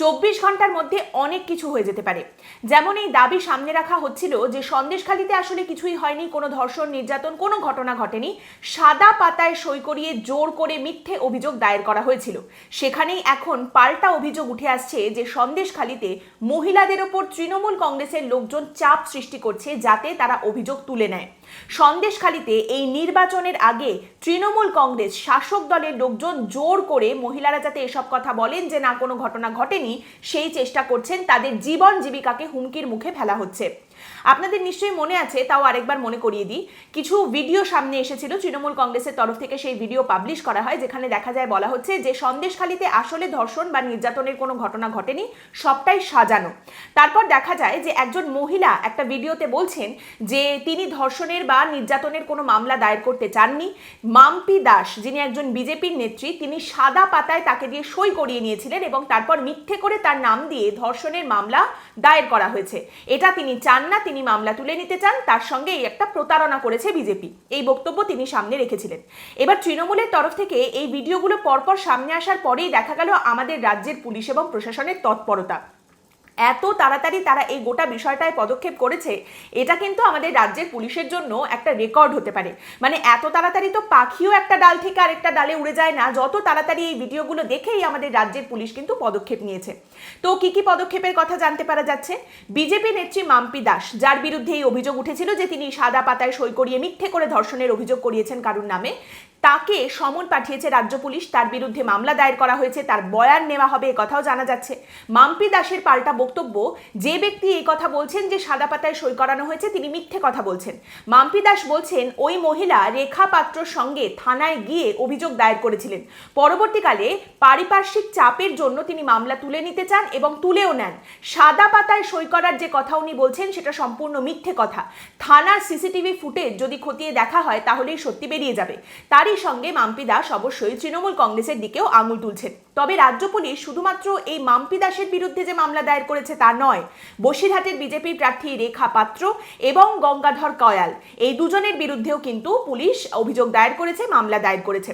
চব্বিশ ঘণ্টার মধ্যে অনেক কিছু হয়ে যেতে পারে। যেমন এই দাবি সামনে রাখা হচ্ছিল যে সন্দেশখালিতে আসলে কিছুই হয়নি, কোনো ধর্ষণ, নির্যাতন, কোনো ঘটনা ঘটেনি। সাদা পাতায় সই করিয়ে জোর করে মিথ্যে অভিযোগ দায়ের করা হয়েছিল। সেখানেই এখন পাল্টা অভিযোগ উঠে আসছে যে সন্দেশখালিতে মহিলাদের ওপর তৃণমূল কংগ্রেসের লোকজন চাপ সৃষ্টি করছে যাতে তারা অভিযোগ তুলে নেয়। সন্দেশখালিতে এই নির্বাচনের আগে তৃণমূল কংগ্রেস শাসক দলের লোকজন জোর করে মহিলারা যাতে এসব কথা বলেন যে না, কোনো ঘটনা ঘটেনি, সেই চেষ্টা করছেন। তাদের জীবন জীবিকাকে হুমকির মুখে ফেলা হচ্ছে। আপনাদের নিশ্চয়ই মনে আছে, তাও আরেকবার মনে করিয়ে দিই, কিছু ভিডিও সামনে এসেছিল তৃণমূল কংগ্রেসের তরফ থেকে সেই ভিডিও পাবলিশ করা হয়, যেখানে দেখা যায় বলা হচ্ছে যে সন্দেশখালিতে আসলে ধর্ষণ বা নির্যাতনের কোনো ঘটনা ঘটেনি, সবটাই সাজানো। তারপর দেখা যায় যে একজন মহিলা একটা ভিডিওতে বলছেন যে তিনি ধর্ষণের বা নির্যাতনের কোনো মামলা দায়ের করতে চাননি। মাম্পি দাস, যিনি একজন বিজেপির নেত্রী, তিনি সাদা পাতায় তাকে দিয়ে সই করিয়ে নিয়েছিলেন এবং তারপর মিথ্যে করে তার নাম দিয়ে ধর্ষণের মামলা দায়ের করা হয়েছে। এটা তিনি চান না তিনি মামলা তুলে নিতে চান, তার সঙ্গে এই একটা প্রতারণা করেছে বিজেপি। এই বক্তব্য তিনি সামনে রেখেছিলেন। এবার তৃণমূলের তরফ থেকে এই ভিডিওগুলো পরপর সামনে আসার পরেই দেখা গেল আমাদের রাজ্যের পুলিশ এবং প্রশাসনের তৎপরতা। এত তাড়াতাড়ি তারা এই গোটা বিষয়টায় পদক্ষেপ করেছে, এটা কিন্তু আমাদের রাজ্যের পুলিশের জন্য একটা রেকর্ড হতে পারে। মানে এত তাড়াতাড়ি তো পাখিও একটা ডাল থেকে আরেকটা ডালে উড়ে যায় না, যত তাড়াতাড়ি এই ভিডিওগুলো দেখেই আমাদের রাজ্যের পুলিশ কিন্তু পদক্ষেপ নিয়েছে। তো কি কি পদক্ষেপের কথা জানতে পারা যাচ্ছে? বিজেপি নেত্রী মাম্পি দাস, যার বিরুদ্ধে এই অভিযোগ উঠেছিল যে তিনি সাদা পাতায় সই করিয়ে মিথ্যে করে ধর্ষণের অভিযোগ করিয়েছেন কারুর নামে তাকে সমন পাঠিয়েছে রাজ্য পুলিশ। তার বিরুদ্ধে মামলা দায়ের করা হয়েছে, তার বয়ান নেওয়া হবে কথাও জানা যাচ্ছে। মাম্পি দাসের পাল্টা বক্তব্য, যে ব্যক্তি এই কথা বলছেন যে সাদা পাতায় সই করানো হয়েছে, তিনি মিথ্যে কথা বলছেন। মাম্পি দাস বলছেন, ওই মহিলা রেখা পাত্রর সঙ্গে থানায় গিয়ে অভিযোগ দায়ের করেছিলেন। পরবর্তীকালে পারিপার্শ্বিক চাপের জন্য তিনি মামলা তুলে নিতে চান এবং তুলেও নেন। সাদা পাতায় সই করার যে কথা উনি বলছেন, সেটা সম্পূর্ণ মিথ্যে কথা। থানার সিসিটিভি ফুটেজ যদি খতিয়ে দেখা হয়, তাহলেই সত্যি বেরিয়ে যাবে। তারই সঙ্গে মাম্পি দাস অবশ্যই তৃণমূল কংগ্রেসের দিকেও আঙুল তুলছেন। তবে রাজ্য পুলিশ শুধুমাত্র এই মাম্পি দাসের বিরুদ্ধে যে মামলা দায়ের করেছে তা নয়, বসিরহাটের বিজেপি প্রার্থী রেখা পাত্র এবং গঙ্গাধর কয়াল, এই দুজনের বিরুদ্ধেও কিন্তু পুলিশ অভিযোগ দায়ের করেছে, মামলা দায়ের করেছে।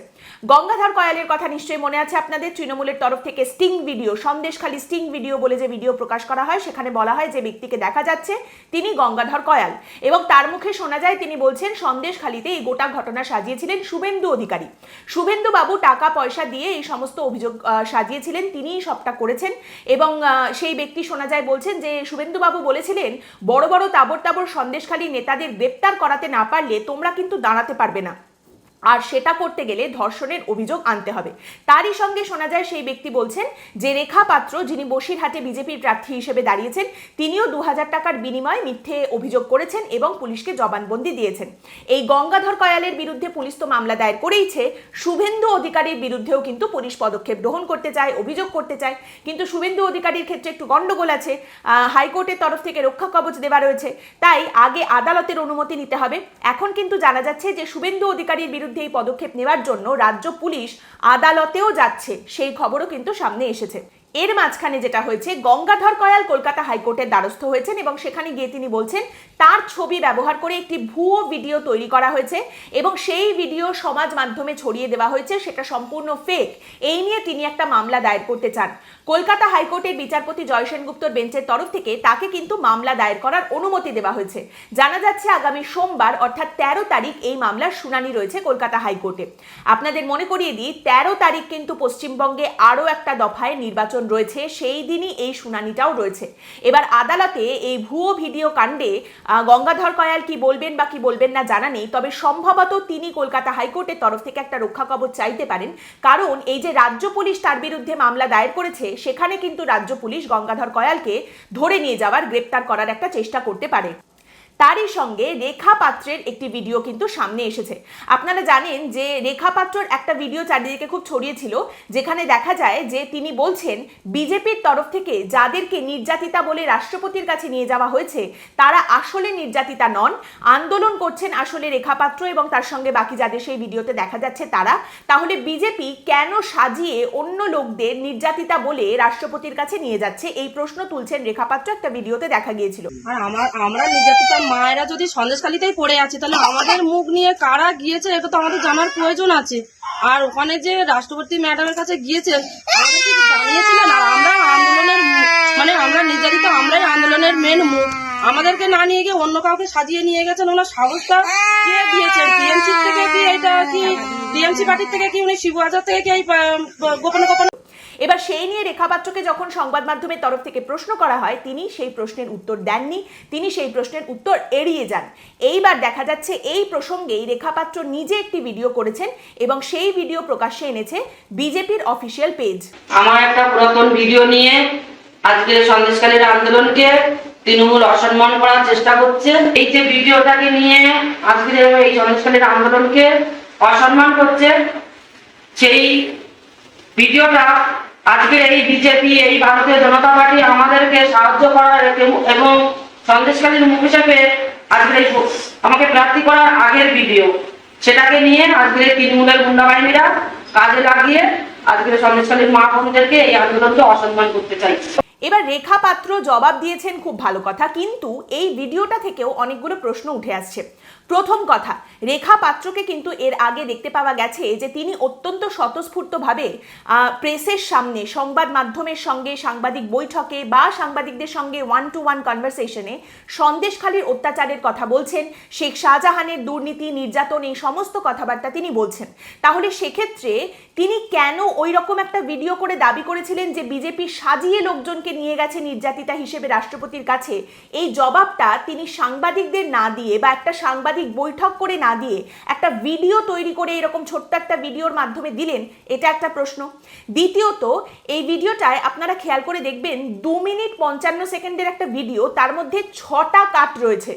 গঙ্গাধর কয়ালের কথা নিশ্চয়ই মনে আছে আপনাদের? তৃণমূলের তরফ থেকে sting video, Sandeshkhali sting video বলে যে ভিডিও প্রকাশ করা হয়, সেখানে বলা হয় যে ব্যক্তিকে দেখা যাচ্ছে তিনি গঙ্গাধর কয়াল এবং তার মুখে শোনা যায় তিনি বলছেন, সন্দেশখালীতে এই গোটা ঘটনা সাজিয়েছিলেন শুভেন্দু অধিকারী। শুভেন্দু বাবু টাকা পয়সা দিয়ে এই সমস্ত অভিযোগ সাজিয়েছিলেন, তিনিই সবটা করেছেন। এবং সেই ব্যক্তি শোনা যায় বলছেন যে, শুভেন্দুবাবু বলেছিলেন, বড় বড় তাবর তাবর সন্দেশখালী নেতাদের গ্রেপ্তার করাতে না পারলে তোমরা কিন্তু দাঁড়াতে পারবে না। আর সেটা করতে গেলে ধর্ষণের অভিযোগ আনতে হবে। তারই সঙ্গে শোনা যায়, সেই ব্যক্তি বলছেন যে, রেখা পাত্র যিনি বসিরহাটে বিজেপির প্রার্থী হিসেবে দাঁড়িয়েছেন, তিনিও দু হাজার টাকার বিনিময়ে মিথ্যে অভিযোগ করেছেন এবং পুলিশকে জবানবন্দি দিয়েছেন। এই গঙ্গাধর কয়ালের বিরুদ্ধে পুলিশ তো মামলা দায়ের করেইছে। শুভেন্দু অধিকারীর বিরুদ্ধেও কিন্তু পুলিশ পদক্ষেপ গ্রহণ করতে চায়, অভিযোগ করতে চায়। কিন্তু শুভেন্দু অধিকারীর ক্ষেত্রে একটু গন্ডগোল আছে। হাইকোর্টের তরফ থেকে রক্ষা কবচ দেওয়া রয়েছে। তাই আগে আদালতের অনুমতি নিতে হবে। এখন কিন্তু জানা যাচ্ছে যে, শুভেন্দু অধিকারীর বিরুদ্ধে এই পদক্ষেপ নেওয়ার জন্য রাজ্য পুলিশ আদালতেও যাচ্ছে। সেই খবরও কিন্তু সামনে এসেছে। এর মাঝখানে যেটা হয়েছে, গঙ্গাধর কয়াল কলকাতা হাইকোর্টের দ্বারস্থ হয়েছেন এবং সেখানে গিয়ে তিনি বলছেন, তার ছবি ব্যবহার করে একটি ভুয়ো ভিডিও তৈরি করা হয়েছে এবং সেই ভিডিও সমাজ মাধ্যমে ছড়িয়ে দেওয়া হয়েছে, সেটা সম্পূর্ণ ফেক এই নিয়ে তিনি একটা মামলা দায়ের করতে চান। কলকাতা হাইকোর্টের বিচারপতি জয় সেনগুপ্তর বেঞ্চের তরফ থেকে তাকে কিন্তু মামলা দায়ের করার অনুমতি দেওয়া হয়েছে। জানা যাচ্ছে, আগামী সোমবার, অর্থাৎ তেরো তারিখ, এই মামলার শুনানি রয়েছে কলকাতা হাইকোর্টে। আপনাদের মনে করিয়ে দিই, তেরো তারিখ কিন্তু পশ্চিমবঙ্গে আরও একটা দফায় নির্বাচন রয়েছে, সেই দিনই এই শুনানিটাও রয়েছে। এবার আদালতে এই ভুয়ো ভিডিও কাণ্ডে গঙ্গাধর কয়াল কি বলবেন বা কি বলবেন না জানা নেই, তবে সম্ভবত তিনি কলকাতা হাইকোর্টের তরফ থেকে একটা রক্ষা কবচ চাইতে পারেন। কারণ এই যে রাজ্য পুলিশ তার বিরুদ্ধে মামলা দায়ের করেছে, সেখানে কিন্তু রাজ্য পুলিশ গঙ্গাধর কয়ালকে ধরে নিয়ে যাওয়ার গ্রেপ্তার করার একটা চেষ্টা করতে পারে। তারই সঙ্গে রেখা পাত্রের একটি ভিডিও কিন্তু সামনে এসেছে। আপনারা জানেন যে রেখা পাত্রর একটা ভিডিও চারিদিকে খুব ছড়িয়েছিল যেখানে দেখা যায় যে তিনি বলছেন, বিজেপির তরফ থেকে যাদেরকে নির্যাতিতা বলে রাষ্ট্রপতির কাছে নিয়ে যাওয়া হয়েছে, তারা আসলে নির্যাতিতা নন। আন্দোলন করছেন আসলে রেখা পাত্র এবং তার সঙ্গে বাকি যাদের সেই ভিডিওতে দেখা যাচ্ছে তারা। তাহলে বিজেপি কেন সাজিয়ে অন্য লোকদের নির্যাতিতা বলে রাষ্ট্রপতির কাছে নিয়ে যাচ্ছে? এই প্রশ্ন তুলছেন রেখা পাত্র একটা ভিডিওতে দেখা গিয়েছিল। আমরা নির্যাতিতা মায়েরা যদি সন্দেশখালিতেই পড়ে আছে, তাহলে আমাদের মুখ নিয়ে কারা গিয়েছে? এটা তো আমাদের জানার প্রয়োজন আছে। আর ওখানে যে রাষ্ট্রপতি ম্যাডামের কাছে গিয়েছেন জানিয়েছিলেন? আর আমরা আন্দোলনের মানে আমরা নির্যাতিত, আমরাই আন্দোলনের মেন মুখ। আমাদেরকে না নিয়ে গিয়ে অন্য কাউকে সাজিয়ে নিয়ে গেছেন, ওনার সাহসটা কে দিয়েছেন টিএমসি থেকে কি এটা কি টিএমসি পার্টির থেকে কি উনি শিবহাজার থেকে কি এই গোপনে গোপনে এবার সেই নিয়ে রেখা পাত্রকে যখন সংবাদ মাধ্যমের তরফ থেকে প্রশ্ন করা হয়, তিনি সেই প্রশ্নের উত্তর দেননি, তিনি সেই প্রশ্নের উত্তর এড়িয়ে যান। এইবার দেখা যাচ্ছে এই প্রসঙ্গেই রেখা পাত্র নিজে একটি ভিডিও করেছেন এবং সেই ভিডিও প্রকাশ্যে এনেছে বিজেপির অফিসিয়াল পেজ। আমার একটা পুরাতন ভিডিও নিয়ে আজকে সন্দেশকালীর আন্দোলনকে তৃণমূল অসম্মান করার চেষ্টা করছে এই যে ভিডিওটাকে নিয়ে আজকে এই সন্দেশকালীর আন্দোলনকে অসম্মান করছে সেই ভিডিওটা আজকে এই বিজেপি, এই ভারতীয় জনতা পার্টি আমাদেরকে সাহায্য করার এবং- সন্দেশকালীর মুখ হিসেবে আজকে এই আমাকে প্রার্থী করার আগের ভিডিও। সেটাকে নিয়ে আজকে এই তৃণমূলের গুন্ডা বাহিনীরা কাজে লাগিয়ে আজকে সন্দেশকালীর মা বোনদেরকে এই আন্দোলনকে অসম্মান করতে চাইছে এবার রেখা পাত্র জবাব দিয়েছেন খুব ভালো কথা, কিন্তু এই ভিডিওটা থেকেও অনেকগুলো প্রশ্ন উঠে আসছে। প্রথম কথা, রেখা পাত্রকে কিন্তু এর আগে দেখতে পাওয়া গেছে যে তিনি অত্যন্ত স্বতঃস্ফূর্তভাবে প্রেসের সামনে, সংবাদ মাধ্যমের সঙ্গে, সাংবাদিক বৈঠকে বা সাংবাদিকদের সঙ্গে ওয়ান টু ওয়ান কনভারসেশনে সন্দেশখালীর অত্যাচারের কথা বলছেন, শেখ শাহজাহানের দুর্নীতি, নির্যাতন এই সমস্ত কথাবার্তা তিনি বলছেন। তাহলে সেক্ষেত্রে তিনি কেন ওই রকম একটা ভিডিও করে দাবি করেছিলেন যে বিজেপি সাজিয়ে লোকজনকে নিয়ে গেছে নির্যাতিতা হিসেবে রাষ্ট্রপতির কাছে? এই জবাবটা তিনি সাংবাদিকদের না দিয়ে বা একটা সাংবাদিক বৈঠক করে না দিয়ে একটা ভিডিও তৈরি করে এরকম ছোট্ট একটা ভিডিওর মাধ্যমে দিলেন, এটা একটা প্রশ্ন। দ্বিতীয়ত, এই ভিডিওটায় আপনারা খেয়াল করে দেখবেন, দু মিনিট পঞ্চান্ন সেকেন্ডের একটা ভিডিও, তার মধ্যে ছটা কাট রয়েছে।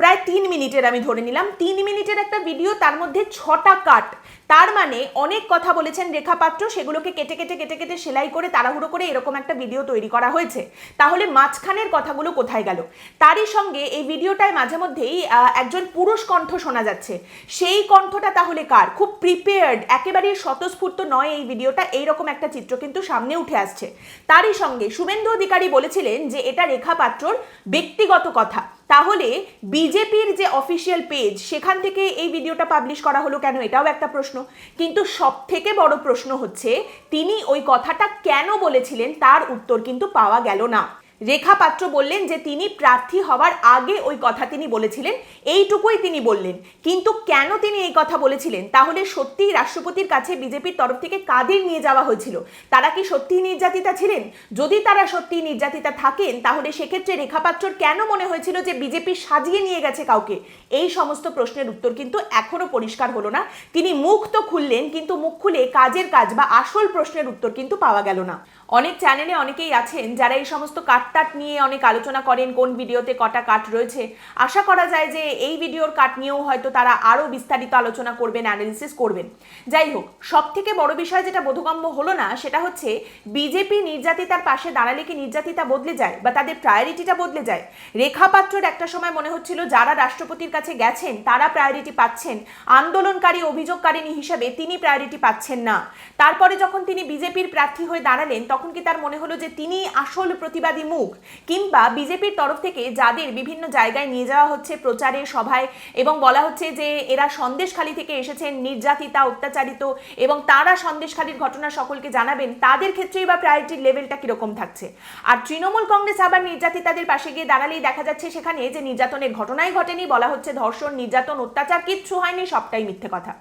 প্রায় তিন মিনিটের আমি ধরে নিলাম। তিন মিনিটের একটা ভিডিও তার মধ্যে ছটা কাট তার মানে অনেক কথা বলেছেন রেখা পাত্র, সেগুলোকে কেটে কেটে কেটে কেটে সেলাই করে তাড়াহুড়ো করে এরকম একটা ভিডিও তৈরি করা হয়েছে। তাহলে মাঝখানের কথাগুলো কোথায় গেল? তারই সঙ্গে এই ভিডিওটায় মাঝে মধ্যেই একজন পুরুষ কণ্ঠ শোনা যাচ্ছে। সেই কণ্ঠটা তাহলে কার? খুব প্রিপেয়ার্ড একেবারেই স্বতঃস্ফূর্ত নয় এই ভিডিওটা এইরকম একটা চিত্র কিন্তু সামনে উঠে আসছে। তারই সঙ্গে শুভেন্দু অধিকারী বলেছিলেন যে এটা রেখা পাত্রর ব্যক্তিগত কথা। তাহলে বিজেপির যে অফিসিয়াল পেজ সেখান থেকে এই ভিডিওটা পাবলিশ করা হলো কেন? এটাও একটা প্রশ্ন। কিন্তু সব থেকে বড় প্রশ্ন হচ্ছে, তিনি ওই কথাটা কেন বলেছিলেন? তার উত্তর কিন্তু পাওয়া গেল না। রেখা পাত্র বললেন যে তিনি প্রার্থী হওয়ার আগে ওই কথা তিনি বলেছিলেন, এইটুকুই তিনি বললেন। কিন্তু কেন তিনি এই কথা বলেছিলেন? তাহলে সত্যিই রাষ্ট্রপতির কাছে বিজেপির তরফ থেকে কাদের নিয়ে যাওয়া হয়েছিল? তারা কি সত্যিই নির্যাতিতা ছিলেন? যদি তারা সত্যিই নির্যাতিতা থাকেন, তাহলে সেক্ষেত্রে রেখা পাত্রর কেন মনে হয়েছিল যে বিজেপি সাজিয়ে নিয়ে গেছে কাউকে? এই সমস্ত প্রশ্নের উত্তর কিন্তু এখনও পরিষ্কার হলো না। তিনি মুখ তো খুললেন, কিন্তু মুখ খুলে কাজের কাজ বা আসল প্রশ্নের উত্তর কিন্তু পাওয়া গেল না। অনেক চ্যানেলে অনেকেই আছেন যারা এই সমস্ত কাটটাট নিয়ে অনেক আলোচনা করেন, কোন ভিডিওতে কটা কাট রয়েছে। আশা করা যায় যে এই ভিডিওর কাট নিয়েও হয়তো তারা আরও বিস্তারিত আলোচনা করবেন অ্যানালিসিস করবেন। যাই হোক সব থেকে বড় বিষয় যেটা বোধগম্য হলো না, সেটা হচ্ছে বিজেপি নির্যাতিতার পাশে দাঁড়ালে কি নির্যাতিতা বদলে যায় বা তাদের প্রায়োরিটিটা বদলে যায়? রেখা পাত্রর একটা সময় মনে হচ্ছিল যারা রাষ্ট্রপতির কাছে গেছেন, তারা প্রায়োরিটি পাচ্ছেন। আন্দোলনকারী, অভিযোগকারিণী হিসেবে তিনি প্রায়োরিটি পাচ্ছেন না। তারপরে যখন তিনি বিজেপির প্রার্থী হয়ে দাঁড়ালেন, তখন কি তার মনে হলো যে তিনি আসল প্রতিবাদী মুখ? কিংবা বিজেপির তরফ থেকে যাদের বিভিন্ন জায়গায় নিয়ে যাওয়া হচ্ছে প্রচারে সভায় এবং বলা হচ্ছে যে এরা সন্দেশখালী থেকে এসেছেন, নির্যাতিতা অত্যাচারিত এবং তারা সন্দেশখালীর ঘটনা সকলকে জানাবেন, তাদের ক্ষেত্রেই বা প্রায়োরিটির লেভেলটা কীরকম থাকছে? আর তৃণমূল কংগ্রেস আবার নির্যাতিতাদের পাশে গিয়ে দাঁড়ালেই দেখা যাচ্ছে সেখানে যে নির্যাতনের ঘটনাই ঘটেনি, বলা হচ্ছে ধর্ষণ, নির্যাতন, অত্যাচার কিচ্ছু হয়নি, সবটাই মিথ্যে কথা।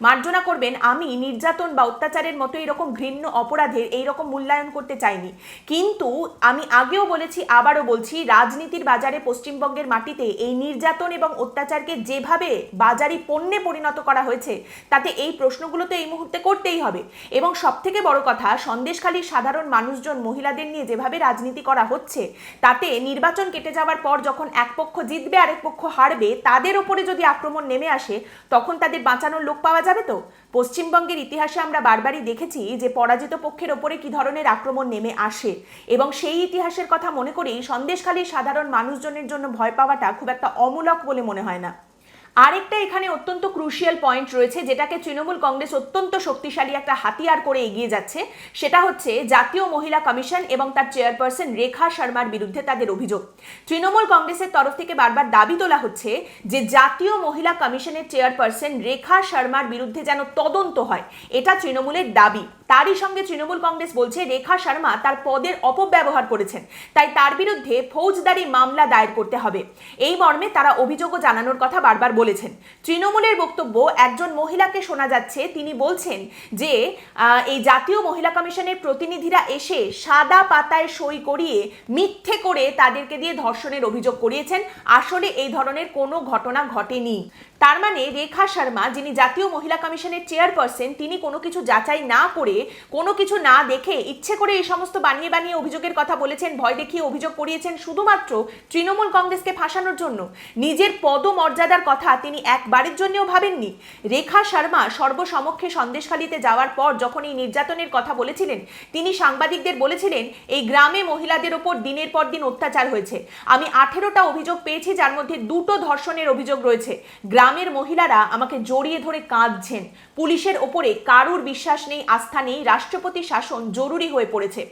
মার্জনা করবেন আমি, নির্যাতন বা অত্যাচারের মতো এরকম ঘৃণ্য অপরাধের এইরকম মূল্যায়ন করতে চাইনি। কিন্তু আমি আগেও বলেছি, আবারও বলছি, রাজনীতির বাজারে পশ্চিমবঙ্গের মাটিতে এই নির্যাতন এবং অত্যাচারকে যেভাবে বাজারি পণ্যে পরিণত করা হয়েছে, তাতে এই প্রশ্নগুলো তো এই মুহূর্তে করতেই হবে। এবং সব থেকে বড় কথা, সন্দেশখালীর সাধারণ মানুষজন মহিলাদের নিয়ে যেভাবে রাজনীতি করা হচ্ছে, তাতে নির্বাচন কেটে যাওয়ার পর যখন এক পক্ষ জিতবে, আরেক পক্ষ হারবে, তাদের ওপরে যদি আক্রমণ নেমে আসে, তখন তাদের বাঁচানোর লোক পাওয়া যাবে তো? পশ্চিমবঙ্গের ইতিহাসে আমরা বারবারই দেখেছি যে পরাজিত পক্ষের ওপরে কি ধরনের আক্রমণ নেমে আসে। এবং সেই ইতিহাসের কথা মনে করেই সন্দেশখালী সাধারণ মানুষজনের জন্য ভয় পাওয়াটা খুব একটা অমূলক বলে মনে হয় না। আরেকটা এখানে অত্যন্ত ক্রুশিয়াল পয়েন্ট রয়েছে, যেটাকে তৃণমূল কংগ্রেস অত্যন্ত শক্তিশালী একটা হাতিয়ার করে এগিয়ে যাচ্ছে, সেটা হচ্ছে জাতীয় মহিলা কমিশন এবং তার চেয়ারপারসন রেখা শর্মার বিরুদ্ধে তাদের অভিযোগ। তৃণমূল কংগ্রেসের তরফ থেকে বারবার দাবি তোলা হচ্ছে যে জাতীয় মহিলা কমিশনের চেয়ারপারসন রেখা শর্মার বিরুদ্ধে যেন তদন্ত হয়, এটা তৃণমূলের দাবি। তারই সঙ্গে তৃণমূল কংগ্রেস বলছে, রেখা শর্মা তার পদের অপব্যবহার করেছেন। তাই তার বিরুদ্ধে ফৌজদারি মামলা দায়ের করতে হবে। এই মর্মে তারা অভিযোগও জানানোর কথা বারবার বলেছেন। তৃণমূলের বক্তব্য, একজন মহিলাকে শোনা যাচ্ছে, তিনি বলছেন যে এই জাতীয় মহিলা কমিশনের প্রতিনিধিরা এসে সাদা পাতায় সই করিয়ে মিথ্যে করে তাদেরকে দিয়ে ধর্ষণের অভিযোগ করিয়েছেন। আসলে এই ধরনের কোনো ঘটনা ঘটেনি। তার মানে রেখা শর্মা, যিনি জাতীয় মহিলা কমিশনের চেয়ারপারসন, তিনি কোনো কিছু যাচাই না করে কোনো কিছু না দেখে ইচ্ছে করে এই সমস্ত বানিয়ে বানিয়ে অভিযোগের কথা বলেছেন, ভয় দেখিয়ে অভিযোগ করিয়েছেন শুধুমাত্র তৃণমূল কংগ্রেসকে ফাঁসানোর জন্য। নিজের পদমর্যাদার কথা তিনি একবারের জন্যও ভাবেননি। রেখা শর্মা সর্বসমক্ষে সন্দেশখালিতে যাওয়ার পর যখন এই নির্যাতনের কথা বলেছিলেন, তিনি সাংবাদিকদের বলেছিলেন, এই গ্রামে মহিলাদের ওপর দিনের পর দিন অত্যাচার হয়েছে। আমি আঠেরোটা অভিযোগ পেয়েছি, যার মধ্যে দুটো ধর্ষণের অভিযোগ রয়েছে। গ্রামের মহিলারা আমাকে জড়িয়ে ধরে কাঁদছেন। পুলিশের ওপরে কারুর বিশ্বাস নেই, আস্থা নেই রাষ্ট্রপতি শাসন জরুরি হয়ে পড়েছে।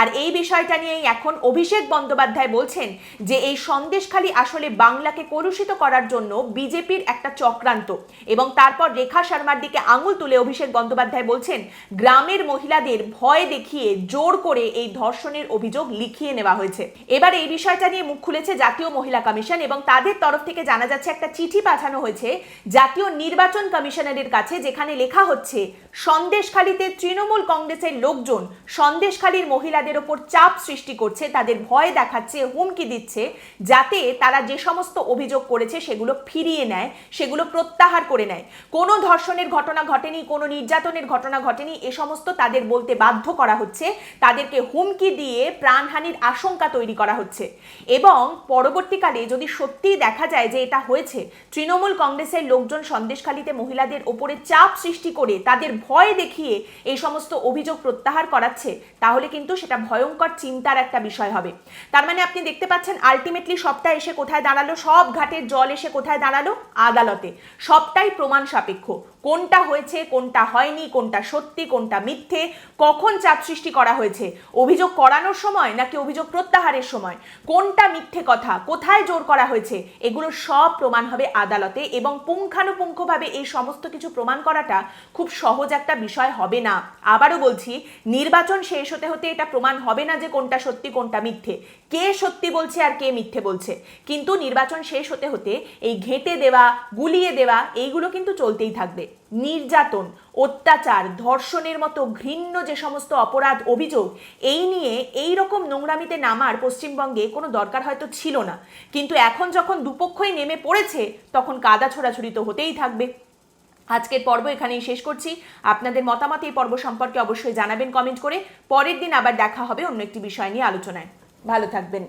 আর এই বিষয়টা নিয়েই এখন অভিষেক বন্দ্যোপাধ্যায় বলছেন যে, এই সন্দেশখালি আসলে বাংলাকে কলুষিত করার জন্য বিজেপির একটা চক্রান্ত এবং তারপর রেখা শর্মার দিকে আঙুল তুলে অভিষেক বন্দ্যোপাধ্যায় বলছেন, গ্রামের মহিলাদের ভয় দেখিয়ে জোর করে এই ধর্ষণের অভিযোগ লিখিয়ে নেওয়া হয়েছে। এবার এই বিষয়টা নিয়ে মুখ খুলেছে জাতীয় মহিলা কমিশন এবং তাদের তরফ থেকে জানা যাচ্ছে, একটা চিঠি পাঠানো হয়েছে জাতীয় নির্বাচন কমিশনারের কাছে যেখানে লেখা হচ্ছে, সন্দেশখালীতে তৃণমূল কংগ্রেসের লোকজন সন্দেশখালীর মহিলাদের ওপর চাপ সৃষ্টি করছে, তাদের ভয় দেখাচ্ছে, হুমকি দিচ্ছে, যাতে তারা যে সমস্ত অভিযোগ করেছে সেগুলো ফিরিয়ে নেয়, সেগুলো প্রত্যাহার করে নেয়। কোনো ধর্ষণের ঘটনা ঘটেনি, কোনো নির্যাতনের ঘটনা ঘটেনি, এ সমস্ত তাদের বলতে বাধ্য করা হচ্ছে। তাদেরকে হুমকি দিয়ে প্রাণহানির আশঙ্কা তৈরি করা হচ্ছে। এবং পরবর্তীকালে যদি সত্যিই দেখা যায় যে এটা হয়েছে, তৃণমূল কংগ্রেসের লোকজন সন্দেশখালীতে মহিলাদের ওপরে চাপ সৃষ্টি করে তাদের ভয় দেখিয়ে এই সমস্ত অভিযোগ প্রত্যাহার করাচ্ছে, তাহলে কিন্তু সেটা ভয়ঙ্কর চিন্তার একটা বিষয় হবে। তার মানে আপনি দেখতে পাচ্ছেন আলটিমেটলি সবটা এসে কোথায় দাঁড়াল, সব ঘাটের জল এসে কোথায় দাঁড়াল? আদালতে। সবটাই প্রমাণ সাপেক্ষ। কোনটা হয়েছে, কোনটা হয়নি, কোনটা সত্যি, কোনটা মিথ্যে, কখন চাপ সৃষ্টি করা হয়েছে, অভিযোগ করানোর সময় নাকি অভিযোগ প্রত্যাহারের সময়, কোনটা মিথ্যে কথা, কোথায় জোর করা হয়েছে, এগুলো সব প্রমাণ হবে আদালতে এবং পুঙ্খানুপুঙ্খভাবে এই সমস্ত কিছু প্রমাণ করাটা খুব সহজ একটা বিষয় হবে না। আবারও বলছি, নির্বাচন শেষ হতে হতে এটা প্রমাণ হবে না যে কোনটা সত্যি, কোনটা মিথ্যে। কে সত্যি বলছে আর কে মিথ্যে বলছে। কিন্তু নির্বাচন শেষ হতে হতে এই ঘেঁটে দেওয়া, গুলিয়ে দেওয়া, এইগুলো কিন্তু চলতেই থাকবে। নির্যাতন, অত্যাচার, ধর্ষণের মতো ঘৃণ্য যে সমস্ত অপরাধ অভিযোগ, এই নিয়ে এই রকম নোংরামিতে নামার পশ্চিমবঙ্গে কোনো দরকার হয়তো ছিল না। কিন্তু এখন যখন দুপক্ষই নেমে পড়েছে, তখন কাদা ছোড়াছুড়ি তো হতেই থাকবে। আজকের পর্ব এখানেই শেষ করছি। আপনাদের মতামত এই পর্ব সম্পর্কে অবশ্যই জানাবেন কমেন্ট করে। পরের দিন আবার দেখা হবে অন্য একটি বিষয় নিয়ে আলোচনায়। ভালো থাকবেন।